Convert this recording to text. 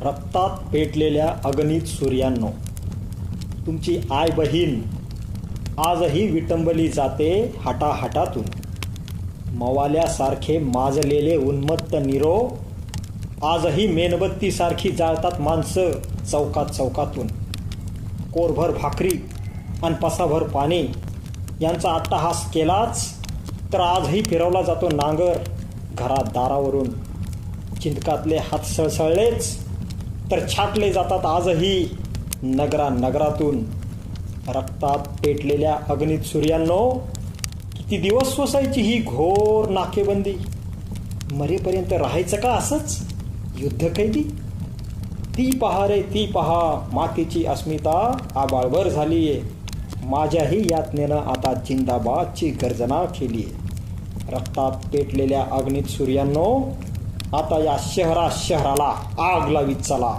रक्तात पेटलेल्या अगणित सूर्यांनो तुमची आय बहीण आजही विटंबली जाते हाटाहाटातून. मवाल्यासारखे माजलेले उन्मत्त निरो आजही मेणबत्तीसारखी जाळतात माणसं चौकात चौकातून. कोरभर भाकरी आणि पसाभर पाणी यांचा अट्टहास केलाच तर आजही फिरवला जातो नांगर घरात दारावरून. चिंतकातले हात सळसळलेच तर छाटले जातात आजही नगरा नगरातून रक्तात पेटलेल्या अग्नीत सूर्यांनो किती दिवस सोसायची ही घोर नाकेबंदी? मरेपर्यंत राहायचं का असंच? युद्ध कैदी? ती पहा रे ती पहा मातीची अस्मिता आबाळभर आहे माझ्याही यातनेनं आता जिंदाबादची गर्जना केली आहे रक्तात पेटलेल्या अग्नित सूर्यांनो आता या शहरा शहराला आग लावीत चला.